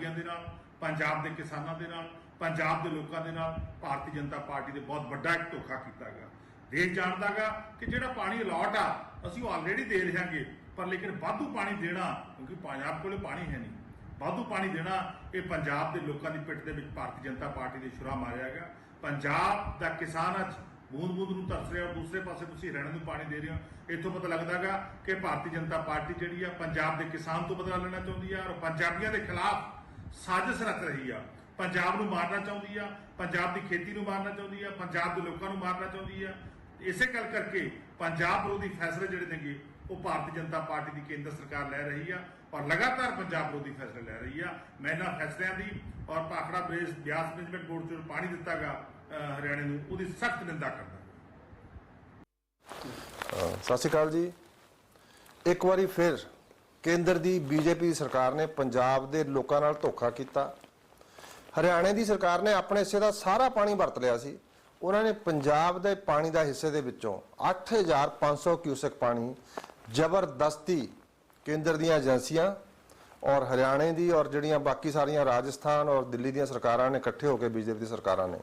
ਪੰਜਾਬੀਆਂ ਦੇ ਨਾਲ, ਪੰਜਾਬ ਦੇ ਕਿਸਾਨਾਂ ਦੇ ਨਾਲ, ਪੰਜਾਬ ਦੇ ਲੋਕਾਂ ਦੇ ਨਾਲ ਭਾਰਤੀ ਜਨਤਾ ਪਾਰਟੀ ਦੇ ਬਹੁਤ ਵੱਡਾ ਇੱਕ ਧੋਖਾ ਕੀਤਾ ਗਿਆ। ਦੇਸ਼ ਜਾਣਦਾਗਾ ਕਿ ਜਿਹੜਾ ਪਾਣੀ ਅਲਾਟ ਆ, ਅਸੀਂ ਉਹ ਆਲਰੇਡੀ ਦੇ ਰਹਾਂਗੇ ਪਰ ਲੇਕਿਨ ਵਾਧੂ ਪਾਣੀ ਦੇਣਾ, ਕਿਉਂਕਿ ਪੰਜਾਬ ਕੋਲੇ ਪਾਣੀ ਹੈ ਨਹੀਂ। ਵਾਧੂ ਪਾਣੀ ਦੇਣਾ, ਇਹ ਪੰਜਾਬ ਦੇ ਲੋਕਾਂ ਦੀ ਪਿੱਠ ਦੇ ਵਿੱਚ ਭਾਰਤੀ ਜਨਤਾ ਪਾਰਟੀ ਦੇ ਛੁਰਾ ਮਾਰਿਆ ਗਿਆ। ਪੰਜਾਬ ਦਾ ਕਿਸਾਨ ਅੱਜ ਬੂੰਦ ਬੂੰਦ ਨੂੰ ਤਰਸ ਰਿਹਾ ਦੂਸਰੇ ਪਾਸੇ ਤੁਸੀਂ ਹਰਿਆਣਾ ਨੂੰ ਪਾਣੀ ਦੇ ਰਹੇ ਹੋ। ਇੱਥੋਂ ਪਤਾ ਲੱਗਦਾਗਾ ਕਿ ਭਾਰਤੀ ਜਨਤਾ ਪਾਰਟੀ ਜਿਹੜੀ ਆ, ਪੰਜਾਬ ਦੇ ਕਿਸਾਨ ਤੋਂ ਬਦਲਾ ਲੈਣਾ ਚਾਹੁੰਦੀ ਆ, ਔਰ ਪੰਜਾਬੀਆਂ ਦੇ ਖਿਲਾਫ ਸਾਜ਼ਿਸ਼ ਰਚ ਰਹੀ ਆ। ਪੰਜਾਬ ਨੂੰ ਮਾਰਨਾ ਚਾਹੁੰਦੀ ਆ, ਪੰਜਾਬ ਦੀ ਖੇਤੀ ਨੂੰ ਮਾਰਨਾ ਚਾਹੁੰਦੀ ਆ, ਪੰਜਾਬ ਦੇ ਲੋਕਾਂ ਨੂੰ ਮਾਰਨਾ ਚਾਹੁੰਦੀ ਆ। ਇਸੇ ਗੱਲ ਕਰਕੇ ਪੰਜਾਬ ਵਿਰੋਧੀ ਫੈਸਲੇ ਜਿਹੜੇ ਨੇਗੇ, ਉਹ ਭਾਰਤੀ ਜਨਤਾ ਪਾਰਟੀ ਦੀ ਕੇਂਦਰ ਸਰਕਾਰ ਲੈ ਰਹੀ ਆ ਔਰ ਲਗਾਤਾਰ ਪੰਜਾਬ ਵਿਰੋਧੀ ਫੈਸਲੇ ਲੈ ਰਹੀ ਆ। ਮੈਂ ਇਹਨਾਂ ਫੈਸਲਿਆਂ ਦੀ ਔਰ ਪਾਖੜਾ ਬੇਸ ਬਿਆਸ ਮੈਨੇਜਮੈਂਟ ਬੋਰਡ ਚੋਂ ਪਾਣੀ ਦਿੱਤਾਗਾ ਹਰਿਆਣੇ ਨੂੰ, ਉਹਦੀ ਸਖਤ ਨਿੰਦਾ ਕਰਦਾ। ਸਤਿ ਸ਼੍ਰੀ ਅਕਾਲ ਜੀ। ਇੱਕ ਵਾਰੀ ਫਿਰ ਕੇਂਦਰ ਦੀ ਬੀਜੇਪੀ ਸਰਕਾਰ ਨੇ ਪੰਜਾਬ ਦੇ ਲੋਕਾਂ ਨਾਲ ਧੋਖਾ ਕੀਤਾ। ਹਰਿਆਣੇ ਦੀ ਸਰਕਾਰ ਨੇ ਆਪਣੇ ਹਿੱਸੇ ਦਾ ਸਾਰਾ ਪਾਣੀ ਵਰਤ ਲਿਆ ਸੀ। ਉਹਨਾਂ ਨੇ ਪੰਜਾਬ ਦੇ ਪਾਣੀ ਦਾ ਹਿੱਸੇ ਦੇ ਵਿੱਚੋਂ 8500 ਕਿਊਸਕ ਪਾਣੀ ਜ਼ਬਰਦਸਤੀ ਕੇਂਦਰ ਦੀਆਂ ਏਜੰਸੀਆਂ ਔਰ ਹਰਿਆਣੇ ਦੀ ਔਰ ਜਿਹੜੀਆਂ ਬਾਕੀ ਸਾਰੀਆਂ ਰਾਜਸਥਾਨ ਔਰ ਦਿੱਲੀ ਦੀਆਂ ਸਰਕਾਰਾਂ ਨੇ ਇਕੱਠੇ ਹੋ ਕੇ ਬੀਜੇਪੀ ਦੀ ਸਰਕਾਰਾਂ ਨੇ